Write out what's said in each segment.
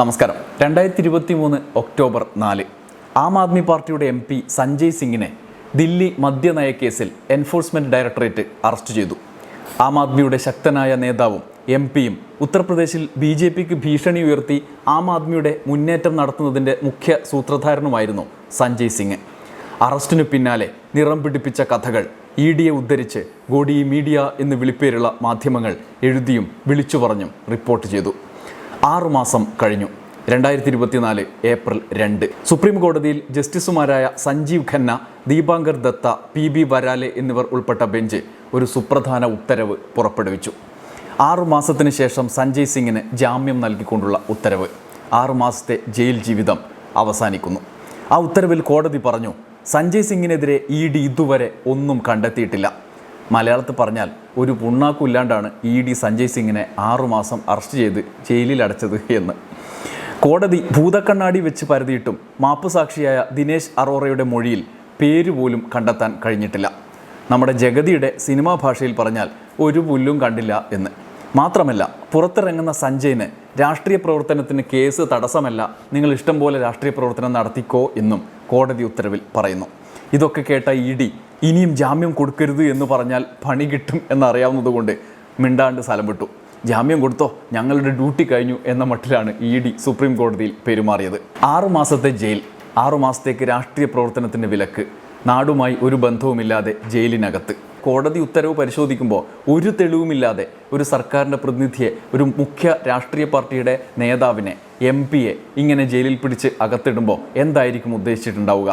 നമസ്കാരം. രണ്ടായിരത്തി ഇരുപത്തി മൂന്ന് ഒക്ടോബർ നാല്. ആം ആദ്മി പാർട്ടിയുടെ എം പി സഞ്ജയ് സിംഗിനെ ദില്ലി മദ്യനയ കേസിൽ എൻഫോഴ്സ്മെന്റ് ഡയറക്ടറേറ്റ് അറസ്റ്റ് ചെയ്തു. ആം ആദ്മിയുടെ ശക്തനായ നേതാവും എം പിയും ഉത്തർപ്രദേശിൽ ബി ജെ പിക്ക് ഭീഷണി ഉയർത്തി ആം ആദ്മിയുടെ മുന്നേറ്റം നടത്തുന്നതിന്റെ മുഖ്യ സൂത്രധാരനുമായിരുന്നു സഞ്ജയ് സിംഗ്. അറസ്റ്റിനു പിന്നാലെ നിറം പിടിപ്പിച്ച കഥകൾ ഇ ഡിയെ ഉദ്ധരിച്ച് ഗോഡി മീഡിയ എന്ന് വിളിപ്പേരുള്ള മാധ്യമങ്ങൾ എഴുതിയും വിളിച്ചു പറഞ്ഞും റിപ്പോർട്ട് ചെയ്തു. ആറുമാസം കഴിഞ്ഞു. രണ്ടായിരത്തി ഇരുപത്തിനാല് ഏപ്രിൽ രണ്ട്. സുപ്രീം കോടതിയിൽ ജസ്റ്റിസുമാരായ സഞ്ജീവ് ഖന്ന ദീപാങ്കർ ദത്ത പി ബി വരാലെ എന്നിവർ ഉൾപ്പെട്ട ബെഞ്ച് ഒരു സുപ്രധാന ഉത്തരവ് പുറപ്പെടുവിച്ചു. ആറുമാസത്തിന് ശേഷം സഞ്ജയ് സിംഗിന് ജാമ്യം നൽകിക്കൊണ്ടുള്ള ഉത്തരവ്. ആറുമാസത്തെ ജയിൽ ജീവിതം അവസാനിക്കുന്നു. ആ ഉത്തരവിൽ കോടതി പറഞ്ഞു സഞ്ജയ് സിംഗിനെതിരെ ഇ ഡി ഇതുവരെ ഒന്നും കണ്ടെത്തിയിട്ടില്ല. മലയാളത്തിൽ പറഞ്ഞാൽ ഒരു പുണ്ണാക്കുമില്ലാണ്ടാണ് ഇ ഡി സഞ്ജയ് സിംഗിനെ ആറുമാസം അറസ്റ്റ് ചെയ്ത് ജയിലിൽ അടച്ചത് എന്ന്. കോടതി ഭൂതക്കണ്ണാടി വെച്ച് പരതിയിട്ടും മാപ്പുസാക്ഷിയായ ദിനേശ് അറോറയുടെ മൊഴിയിൽ പേര് പോലും കണ്ടെത്താൻ കഴിഞ്ഞിട്ടില്ല. നമ്മുടെ ജഗതിയുടെ സിനിമാ ഭാഷയിൽ പറഞ്ഞാൽ ഒരു പുല്ലും കണ്ടില്ല എന്ന്. മാത്രമല്ല പുറത്തിറങ്ങുന്ന സഞ്ജയിന് രാഷ്ട്രീയ പ്രവർത്തനത്തിന് കേസ് തടസ്സമല്ല നിങ്ങൾ ഇഷ്ടം പോലെ രാഷ്ട്രീയ പ്രവർത്തനം നടത്തിക്കോ എന്നും കോടതി ഉത്തരവിൽ പറയുന്നു. ഇതൊക്കെ കേട്ട ഇ ഡി ഇനിയും ജാമ്യം കൊടുക്കരുത് എന്ന് പറഞ്ഞാൽ പണി കിട്ടും എന്നറിയാവുന്നതുകൊണ്ട് മിണ്ടാണ്ട് സ്ഥലം വിട്ടു. ജാമ്യം കൊടുത്തോ ഞങ്ങളുടെ ഡ്യൂട്ടി കഴിഞ്ഞു എന്ന മട്ടിലാണ് ഇ ഡി സുപ്രീം കോടതിയിൽ പെരുമാറിയത്. ആറു മാസത്തെ ജയിൽ ആറു മാസത്തേക്ക് രാഷ്ട്രീയ പ്രവർത്തനത്തിന്റെ വിലക്ക് നാടുമായി ഒരു ബന്ധവുമില്ലാതെ ജയിലിനകത്ത്. കോടതി ഉത്തരവ് പരിശോധിക്കുമ്പോൾ ഒരു തെളിവുമില്ലാതെ ഒരു സർക്കാരിന്റെ പ്രതിനിധിയെ ഒരു മുഖ്യ രാഷ്ട്രീയ പാർട്ടിയുടെ നേതാവിനെ എം ഇങ്ങനെ ജയിലിൽ പിടിച്ച് അകത്തിടുമ്പോൾ എന്തായിരിക്കും ഉദ്ദേശിച്ചിട്ടുണ്ടാവുക?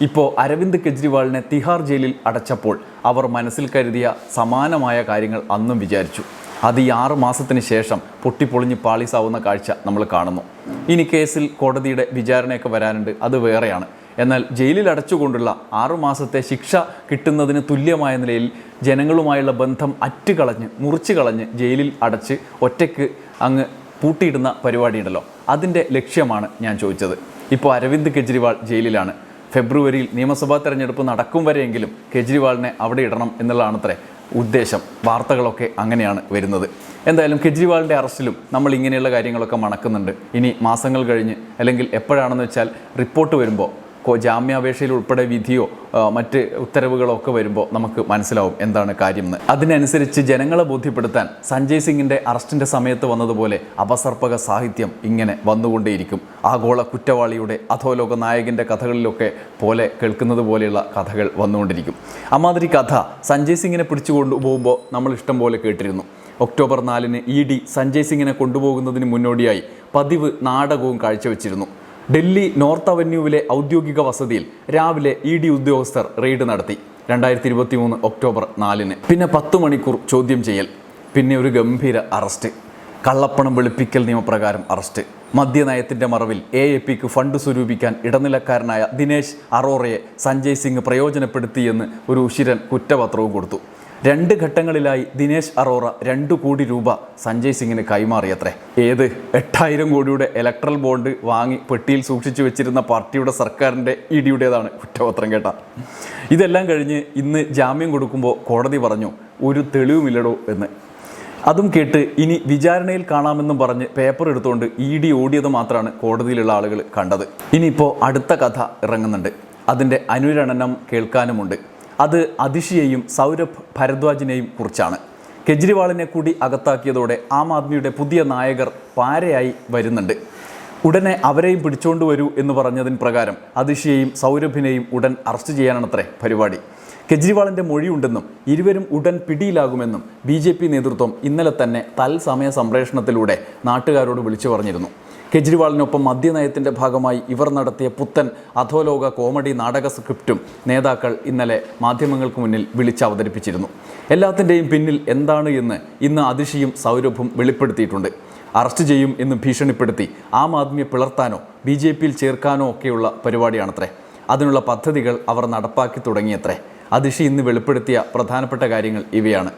ഇപ്പോൾ അരവിന്ദ് കെജ്രിവാളിനെ തിഹാർ ജയിലിൽ അടച്ചപ്പോൾ അവർ മനസ്സിൽ കരുതിയ സമാനമായ കാര്യങ്ങൾ അന്നും വിചാരിച്ചു. അത് ഈ ആറ് മാസത്തിന് ശേഷം പൊട്ടിപ്പൊളിഞ്ഞ് പാളീസാവുന്ന കാഴ്ച നമ്മൾ കാണുന്നു. ഇനി കേസിൽ കോടതിയുടെ വിചാരണയൊക്കെ വരാനുണ്ട് അത് വേറെയാണ്. എന്നാൽ ജയിലിൽ അടച്ചുകൊണ്ടുള്ള ആറുമാസത്തെ ശിക്ഷ കിട്ടുന്നതിന് തുല്യമായ നിലയിൽ ജനങ്ങളുമായുള്ള ബന്ധം അറ്റുകളഞ്ഞ് മുറിച്ചു കളഞ്ഞ് ജയിലിൽ അടച്ച് ഒറ്റയ്ക്ക് അങ്ങ് പൂട്ടിയിടുന്ന പരിപാടിയുണ്ടല്ലോ. അതിന്റെ ലക്ഷ്യമാണ് ഞാൻ ചോദിച്ചത്. ഇപ്പോൾ അരവിന്ദ് കെജ്രിവാൾ ജയിലിലാണ്. ഫെബ്രുവരിയിൽ നിയമസഭാ തെരഞ്ഞെടുപ്പ് നടക്കും വരെയെങ്കിലും കെജ്രിവാളിനെ അവിടെ ഇടണം എന്നുള്ളതാണത്രേ ഉദ്ദേശം. വാർത്തകളൊക്കെ അങ്ങനെയാണ് വരുന്നത്. എന്തായാലും കെജ്രിവാളിന്റെ അറസ്റ്റിലും നമ്മൾ ഇങ്ങനെയുള്ള കാര്യങ്ങളൊക്കെ മണക്കുന്നുണ്ട്. ഇനി മാസങ്ങൾ കഴിഞ്ഞ് അല്ലെങ്കിൽ എപ്പോഴാണെന്ന് വെച്ചാൽ റിപ്പോർട്ട് വരുമ്പോൾ ജാമ്യാപേക്ഷയിൽ ഉൾപ്പെടെ വിധിയോ മറ്റ് ഉത്തരവുകളോ ഒക്കെ വരുമ്പോൾ നമുക്ക് മനസ്സിലാവും എന്താണ് കാര്യം എന്ന്. അതിനനുസരിച്ച് ജനങ്ങളെ ബോധ്യപ്പെടുത്താൻ സഞ്ജയ് സിംഗിന്റെ അറസ്റ്റിന്റെ സമയത്ത് വന്നതുപോലെ അപസർപ്പക സാഹിത്യം ഇങ്ങനെ വന്നുകൊണ്ടേയിരിക്കും. ആഗോള കുറ്റവാളിയുടെ അധോലോക നായകന്റെ കഥകളിലൊക്കെ പോലെ കേൾക്കുന്നത് പോലെയുള്ള കഥകൾ വന്നുകൊണ്ടിരിക്കും. അമാതിരി കഥ സഞ്ജയ് സിംഗിനെ പിടിച്ചു കൊണ്ടുപോകുമ്പോൾ നമ്മൾ ഇഷ്ടം പോലെ കേട്ടിരുന്നു. ഒക്ടോബർ നാലിന് ഇ ഡി സഞ്ജയ് സിംഗിനെ കൊണ്ടുപോകുന്നതിന് മുന്നോടിയായി പതിവ് നാടകവും കാഴ്ചവെച്ചിരുന്നു. ഡൽഹി നോർത്ത് അവന്യൂവിലെ ഔദ്യോഗിക വസതിയിൽ രാവിലെ ഇ ഡി ഉദ്യോഗസ്ഥർ റെയ്ഡ് നടത്തി. രണ്ടായിരത്തി ഇരുപത്തി മൂന്ന് ഒക്ടോബർ നാലിന്. പിന്നെ പത്ത് മണിക്കൂർ ചോദ്യം ചെയ്യൽ. പിന്നെ ഒരു ഗംഭീര അറസ്റ്റ്. കള്ളപ്പണം വെളുപ്പിക്കൽ നിയമപ്രകാരം അറസ്റ്റ്. മദ്യനയത്തിന്റെ മറവിൽ എ എ പിക്ക് ഫണ്ട് സ്വരൂപിക്കാൻ ഇടനിലക്കാരനായ ദിനേശ് അറോറയെ സഞ്ജയ് സിംഗ് പ്രയോജനപ്പെടുത്തിയെന്ന് ഒരു ഉശിരൻ കുറ്റപത്രവും കൊടുത്തു. രണ്ട് ഘട്ടങ്ങളിലായി ദിനേശ് അറോറ രണ്ടു കോടി രൂപ സഞ്ജയ് സിംഗിന് കൈമാറിയത്രേ. ഏത്? എട്ടായിരം കോടിയുടെ ഇലക്ട്രൽ ബോണ്ട് വാങ്ങി പെട്ടിയിൽ സൂക്ഷിച്ചു വെച്ചിരുന്ന പാർട്ടിയുടെ സർക്കാരിന്റെ ഇടിയുടേതാണ് കുറ്റപത്രം കേട്ട. ഇതെല്ലാം കഴിഞ്ഞ് ഇന്ന് ജാമ്യം കൊടുക്കുമ്പോൾ കോടതി പറഞ്ഞു ഒരു തെളിവുമില്ലടോ എന്ന്. അതും കേട്ട് ഇനി വിചാരണയിൽ കാണാമെന്നും പറഞ്ഞ് പേപ്പർ എടുത്തുകൊണ്ട് ഇ ഡി ഓടിയത് മാത്രമാണ് കോടതിയിലുള്ള ആളുകൾ കണ്ടത്. ഇനിയിപ്പോൾ അടുത്ത കഥ ഇറങ്ങുന്നുണ്ട്. അതിന്റെ അനുരണനം കേൾക്കാനുമുണ്ട്. അത് അതിഷിയെയും സൗരഭ് ഭരദ്വാജിനെയും കുറിച്ചാണ്. കെജ്രിവാളിനെ കൂടി അകത്താക്കിയതോടെ ആം ആദ്മിയുടെ പുതിയ നായകർ പാരയായി വരുന്നുണ്ട്. ഉടനെ അവരെയും പിടിച്ചോണ്ട് വരൂ എന്ന് പറഞ്ഞതിന് പ്രകാരം അതിഷിയെയും സൗരഭിനെയും ഉടൻ അറസ്റ്റ് ചെയ്യാനാണത്രേ പരിപാടി. കെജ്രിവാളിന്റെ മൊഴിയുണ്ടെന്നും ഇരുവരും ഉടൻ പിടിയിലാകുമെന്നും ബി നേതൃത്വം ഇന്നലെ തന്നെ തൽസമയ സംപ്രേഷണത്തിലൂടെ നാട്ടുകാരോട് വിളിച്ചു പറഞ്ഞിരുന്നു. കെജ്രിവാളിനൊപ്പം മദ്യനയത്തിന്റെ ഭാഗമായി ഇവർ നടത്തിയ പുത്തൻ അധോലോക കോമഡി നാടക സ്ക്രിപ്റ്റും നേതാക്കൾ ഇന്നലെ മാധ്യമങ്ങൾക്ക് മുന്നിൽ വിളിച്ചവതരിപ്പിച്ചിരുന്നു. എല്ലാത്തിന്റെയും പിന്നിൽ എന്താണ് എന്ന് ഇന്ന് അതിശയും സൗരഭും വെളിപ്പെടുത്തിയിട്ടുണ്ട്. അറസ്റ്റ് ചെയ്യും എന്ന് ഭീഷണിപ്പെടുത്തി ആം ആദ്മിയെ പിളർത്താനോ ബി ജെ പിയിൽ ചേർക്കാനോ ഒക്കെയുള്ള പരിപാടിയാണത്രേ. അതിനുള്ള പദ്ധതികൾ അവർ നടപ്പാക്കി തുടങ്ങിയത്രേ. അതിഷി ഇന്ന് വെളിപ്പെടുത്തിയ പ്രധാനപ്പെട്ട കാര്യങ്ങൾ ഇവയാണ്.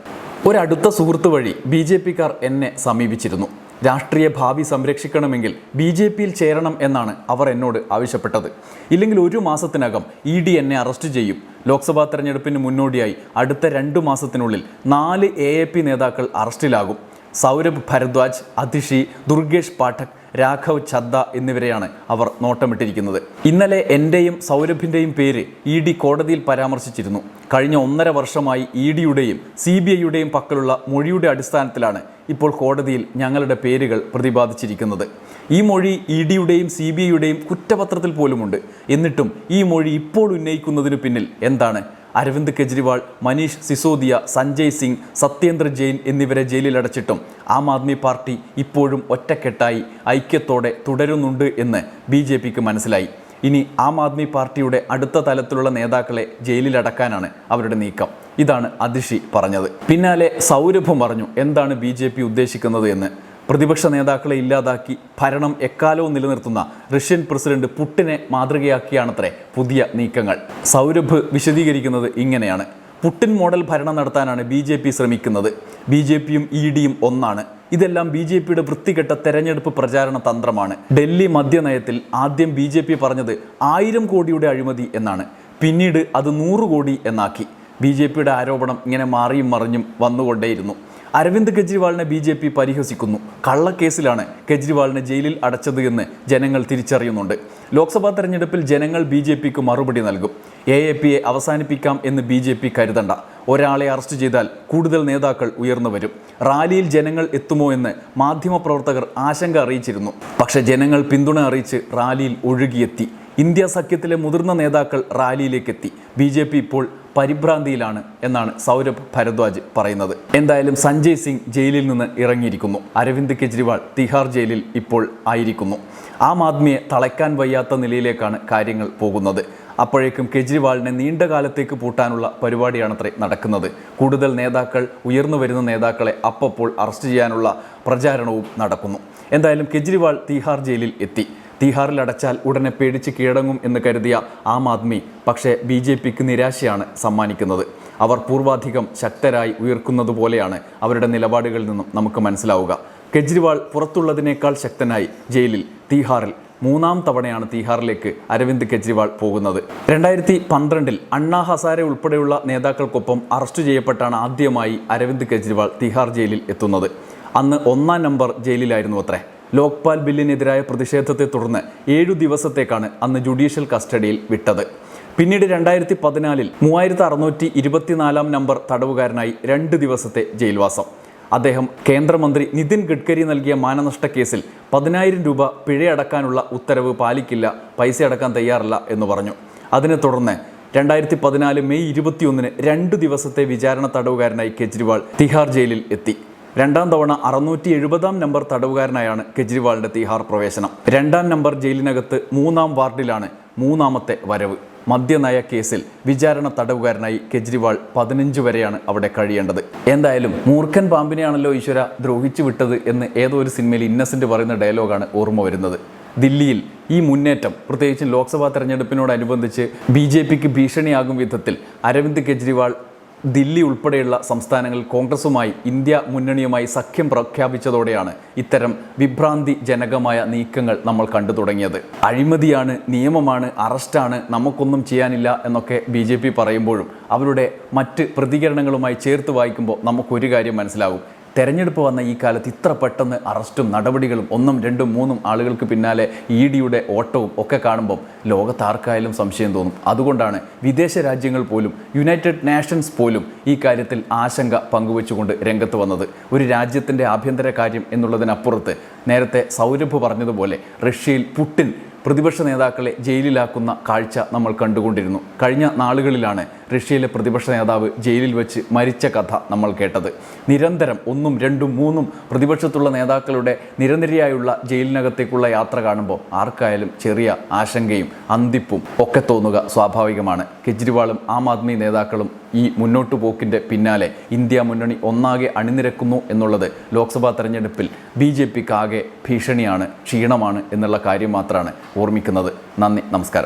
ഒരടുത്ത സുഹൃത്ത് വഴി ബി ജെ പിക്കാർ എന്നെ സമീപിച്ചിരുന്നു. രാഷ്ട്രീയ ഭാവി സംരക്ഷിക്കണമെങ്കിൽ ബി ജെ പിയിൽ ചേരണം എന്നാണ് അവർ എന്നോട് ആവശ്യപ്പെട്ടത്. ഇല്ലെങ്കിൽ ഒരു മാസത്തിനകം ഇ ഡി എന്നെ അറസ്റ്റ് ചെയ്യും. ലോക്സഭാ തെരഞ്ഞെടുപ്പിന് മുന്നോടിയായി അടുത്ത രണ്ടു മാസത്തിനുള്ളിൽ നാല് എ നേതാക്കൾ അറസ്റ്റിലാകും. സൗരഭ് ഭരദ്വാജ് അതിഷി ദുർഗേഷ് പാഠക് രാഘവ് ചദ്ദ എന്നിവരെയാണ് അവർ നോട്ടമിട്ടിരിക്കുന്നത്. ഇന്നലെ എന്റെയും സൗരഭിന്റെയും പേര് ഇ ഡി കോടതിയിൽ പരാമർശിച്ചിരുന്നു. കഴിഞ്ഞ ഒന്നര വർഷമായി ഇ ഡിയുടെയും സി ബി ഐയുടെയും പക്കലുള്ള മൊഴിയുടെ അടിസ്ഥാനത്തിലാണ് ഇപ്പോൾ കോടതിയിൽ ഞങ്ങളുടെ പേരുകൾ പ്രതിപാദിച്ചിരിക്കുന്നത്. ഈ മൊഴി ഇ ഡിയുടെയും സി ബി ഐയുടെയും കുറ്റപത്രത്തിൽ പോലുമുണ്ട്. എന്നിട്ടും ഈ മൊഴി ഇപ്പോൾ ഉന്നയിക്കുന്നതിന് പിന്നിൽ എന്താണ്? അരവിന്ദ് കെജ്രിവാൾ മനീഷ് സിസോദിയ സഞ്ജയ് സിംഗ് സത്യേന്ദ്ര ജെയിൻ എന്നിവരെ ജയിലിലടച്ചിട്ടും ആം ആദ്മി പാർട്ടി ഇപ്പോഴും ഒറ്റക്കെട്ടായി ഐക്യത്തോടെ തുടരുന്നുണ്ട് എന്ന് ബി ജെ പിക്ക് മനസ്സിലായി. ഇനി ആം ആദ്മി പാർട്ടിയുടെ അടുത്ത തലത്തിലുള്ള നേതാക്കളെ ജയിലിലടക്കാനാണ് അവരുടെ നീക്കം. ഇതാണ് അതിഷി പറഞ്ഞത്. പിന്നാലെ സൗരഭം പറഞ്ഞു എന്താണ് ബി ഉദ്ദേശിക്കുന്നത് എന്ന്. പ്രതിപക്ഷ നേതാക്കളെ ഇല്ലാതാക്കി ഭരണം എക്കാലവും നിലനിർത്തുന്ന റഷ്യൻ പ്രസിഡന്റ് പുട്ടിനെ മാതൃകയാക്കിയാണത്രേ പുതിയ നീക്കങ്ങൾ. സൗരഭ് വിശദീകരിക്കുന്നത് ഇങ്ങനെയാണ്. പുട്ടിൻ മോഡൽ ഭരണം നടത്താനാണ് ബി ജെ പി ശ്രമിക്കുന്നത്. ബി ജെ പിയും ഇ ഡിയും ഒന്നാണ്. ഇതെല്ലാം ബി ജെ പിയുടെ വൃത്തികെട്ട തെരഞ്ഞെടുപ്പ് പ്രചാരണ തന്ത്രമാണ്. ഡൽഹി മദ്യനയത്തിൽ ആദ്യം ബി ജെ പി പറഞ്ഞത് ആയിരം കോടിയുടെ അഴിമതി എന്നാണ്. പിന്നീട് അത് നൂറ് കോടി എന്നാക്കി. ബി ജെ പിയുടെ ആരോപണം ഇങ്ങനെ മാറിയും മറിഞ്ഞും വന്നുകൊണ്ടേയിരുന്നു. അരവിന്ദ് കെജ്രിവാളിനെ ബി ജെ പി പരിഹസിക്കുന്നു. കള്ളക്കേസിലാണ് കെജ്രിവാളിനെ ജയിലിൽ അടച്ചത് എന്ന് ജനങ്ങൾ തിരിച്ചറിയുന്നുണ്ട്. ലോക്സഭാ തെരഞ്ഞെടുപ്പിൽ ജനങ്ങൾ ബി ജെ പിക്ക് മറുപടി നൽകും. എ എ പിയെ അവസാനിപ്പിക്കാം എന്ന് ബി ജെ പി കരുതണ്ട. ഒരാളെ അറസ്റ്റ് ചെയ്താൽ കൂടുതൽ നേതാക്കൾ ഉയർന്നു വരും. റാലിയിൽ ജനങ്ങൾ എത്തുമോ എന്ന് മാധ്യമപ്രവർത്തകർ ആശങ്ക അറിയിച്ചിരുന്നു. പക്ഷേ ജനങ്ങൾ പിന്തുണ അറിയിച്ച് റാലിയിൽ ഒഴുകിയെത്തി. ഇന്ത്യ സഖ്യത്തിലെ മുതിർന്ന നേതാക്കൾ റാലിയിലേക്കെത്തി. ബി ജെ പി ഇപ്പോൾ പരിഭ്രാന്തിയിലാണ് എന്നാണ് സൗരഭ് ഭരദ്വാജ് പറയുന്നത്. എന്തായാലും സഞ്ജയ് സിംഗ് ജയിലിൽ നിന്ന് ഇറങ്ങിയിരിക്കുന്നു. അരവിന്ദ് കെജ്രിവാൾ തിഹാർ ജയിലിൽ ഇപ്പോൾ ആയിരിക്കുന്നു. ആം ആദ്മിയെ തളയ്ക്കാൻ വയ്യാത്ത നിലയിലേക്കാണ് കാര്യങ്ങൾ പോകുന്നത്. അപ്പോഴേക്കും കെജ്രിവാളിനെ നീണ്ട കാലത്തേക്ക് പൂട്ടാനുള്ള പരിപാടിയാണത്രേ നടക്കുന്നത്. കൂടുതൽ നേതാക്കൾ ഉയർന്നു വരുന്ന നേതാക്കളെ അപ്പപ്പോൾ അറസ്റ്റ് ചെയ്യാനുള്ള പ്രചാരണവും നടക്കുന്നു. എന്തായാലും കെജ്രിവാൾ തിഹാർ ജയിലിൽ എത്തി. തീഹാറിൽ അടച്ചാൽ ഉടനെ പേടിച്ച് കീഴടങ്ങും എന്ന് കരുതിയ ആം ആദ്മി പക്ഷേ ബി ജെ പിക്ക് നിരാശയാണ് സമ്മാനിക്കുന്നത്. അവർ പൂർവാധികം ശക്തരായി ഉയർക്കുന്നത് പോലെയാണ് അവരുടെ നിലപാടുകളിൽ നിന്നും നമുക്ക് മനസ്സിലാവുക. കെജ്രിവാൾ പുറത്തുള്ളതിനേക്കാൾ ശക്തനായി ജയിലിൽ തീഹാറിൽ മൂന്നാം തവണയാണ് തീഹാറിലേക്ക് അരവിന്ദ് കെജ്രിവാൾ പോകുന്നത്. രണ്ടായിരത്തി പന്ത്രണ്ടിൽ അണ്ണാ ഹസാരെ ഉൾപ്പെടെയുള്ള നേതാക്കൾക്കൊപ്പം അറസ്റ്റ് ചെയ്യപ്പെട്ടാണ് ആദ്യമായി അരവിന്ദ് കെജ്രിവാൾ തീഹാർ ജയിലിൽ എത്തുന്നത്. അന്ന് ഒന്നാം നമ്പർ ജയിലിലായിരുന്നു അത്രേ. ലോക്പാൽ ബില്ലിനെതിരായ പ്രതിഷേധത്തെ തുടർന്ന് ഏഴു ദിവസത്തേക്കാണ് അന്ന് ജുഡീഷ്യൽ കസ്റ്റഡിയിൽ വിട്ടത്. പിന്നീട് രണ്ടായിരത്തി പതിനാലിൽ മൂവായിരത്തി അറുന്നൂറ്റി ഇരുപത്തിനാലാം നമ്പർ തടവുകാരനായി രണ്ട് ദിവസത്തെ ജയിൽവാസം. അദ്ദേഹം കേന്ദ്രമന്ത്രി നിതിൻ ഗഡ്കരി നൽകിയ മാനനഷ്ട കേസിൽ പതിനായിരം രൂപ പിഴയടക്കാനുള്ള ഉത്തരവ് പാലിക്കില്ല പൈസ അടക്കാൻ തയ്യാറില്ല എന്ന് പറഞ്ഞു. അതിനെ തുടർന്ന് രണ്ടായിരത്തി പതിനാല് മെയ് ഇരുപത്തിയൊന്നിന് രണ്ട് ദിവസത്തെ വിചാരണ തടവുകാരനായി കെജ്രിവാൾ തിഹാർ ജയിലിൽ എത്തി. രണ്ടാം തവണ അറുന്നൂറ്റി എഴുപതാം നമ്പർ തടവുകാരനായാണ് കെജ്രിവാളിന്റെ തീഹാർ പ്രവേശനം. രണ്ടാം നമ്പർ ജയിലിനകത്ത് മൂന്നാം വാർഡിലാണ് മൂന്നാമത്തെ വരവ്. മദ്യനയ കേസിൽ വിചാരണ തടവുകാരനായി കെജ്രിവാൾ പതിനഞ്ച് വരെയാണ് അവിടെ കഴിയേണ്ടത്. എന്തായാലും മൂർഖൻ പാമ്പിനെയാണല്ലോ ഈശ്വര ദ്രോഹിച്ചു വിട്ടത് എന്ന് ഏതോ ഒരു സിനിമയിൽ ഇന്നസെന്റ് പറയുന്ന ഡയലോഗാണ് ഓർമ്മ വരുന്നത്. ദില്ലിയിൽ ഈ മുന്നേറ്റം പ്രത്യേകിച്ചും ലോക്സഭാ തെരഞ്ഞെടുപ്പിനോടനുബന്ധിച്ച് ബി ജെ പിക്ക് ഭീഷണിയാകും വിധത്തിൽ അരവിന്ദ് കെജ്രിവാൾ ദില്ലി ഉൾപ്പെടെയുള്ള സംസ്ഥാനങ്ങളിൽ കോൺഗ്രസുമായി ഇന്ത്യ മുന്നണിയുമായി സഖ്യം പ്രഖ്യാപിച്ചതോടെയാണ് ഇത്തരം വിഭ്രാന്തി ജനകമായ നീക്കങ്ങൾ നമ്മൾ കണ്ടു തുടങ്ങിയത്. അഴിമതിയാണ് നിയമമാണ് അറസ്റ്റാണ് നമുക്കൊന്നും ചെയ്യാനില്ല എന്നൊക്കെ ബി ജെ പി പറയുമ്പോഴും അവരുടെ മറ്റ് പ്രതികരണങ്ങളുമായി ചേർത്ത് വായിക്കുമ്പോൾ നമുക്കൊരു കാര്യം മനസ്സിലാവും തെരഞ്ഞെടുപ്പ് വന്ന ഈ കാലത്ത് ഇത്ര പെട്ടെന്ന് അറസ്റ്റും നടപടികളും ഒന്നും രണ്ടും മൂന്നും ആളുകൾക്ക് പിന്നാലെ ഇ ഡിയുടെ ഓട്ടവും ഒക്കെ കാണുമ്പം ലോകത്താർക്കായാലും സംശയം തോന്നും. അതുകൊണ്ടാണ് വിദേശ രാജ്യങ്ങൾ പോലും യുണൈറ്റഡ് നേഷൻസ് പോലും ഈ കാര്യത്തിൽ ആശങ്ക പങ്കുവെച്ചുകൊണ്ട് രംഗത്ത് വന്നത്. ഒരു രാജ്യത്തിന്റെ ആഭ്യന്തര കാര്യം എന്നുള്ളതിനപ്പുറത്ത് നേരത്തെ സൗരഭ് പറഞ്ഞതുപോലെ റഷ്യയിൽ പുട്ടിൻ പ്രതിപക്ഷ നേതാക്കളെ ജയിലിലാക്കുന്ന കാഴ്ച നമ്മൾ കണ്ടുകൊണ്ടിരുന്നു. കഴിഞ്ഞ നാളുകളിലാണ് റഷ്യയിലെ പ്രതിപക്ഷ നേതാവ് ജയിലിൽ വെച്ച് മരിച്ച കഥ നമ്മൾ കേട്ടത്. നിരന്തരം ഒന്നും രണ്ടും മൂന്നും പ്രതിപക്ഷത്തുള്ള നേതാക്കളുടെ നിരനിരയായുള്ള ജയിലിനകത്തേക്കുള്ള യാത്ര കാണുമ്പോൾ ആർക്കായാലും ചെറിയ ആശങ്കയും അന്തിപ്പും ഒക്കെ തോന്നുക സ്വാഭാവികമാണ്. കെജ്രിവാളും ആം ആദ്മി നേതാക്കളും ഈ മുന്നോട്ടു പോക്കിന്റെ പിന്നാലെ ഇന്ത്യ മുന്നണി ഒന്നാകെ അണിനിരക്കുന്നു എന്നുള്ളത് ലോക്സഭാ തെരഞ്ഞെടുപ്പിൽ ബി ജെ പിക്ക് ആകെ ഭീഷണിയാണ് ക്ഷീണമാണ് എന്നുള്ള കാര്യം മാത്രമാണ് ഓർമ്മിക്കുന്നത്. നന്ദി നമസ്കാരം.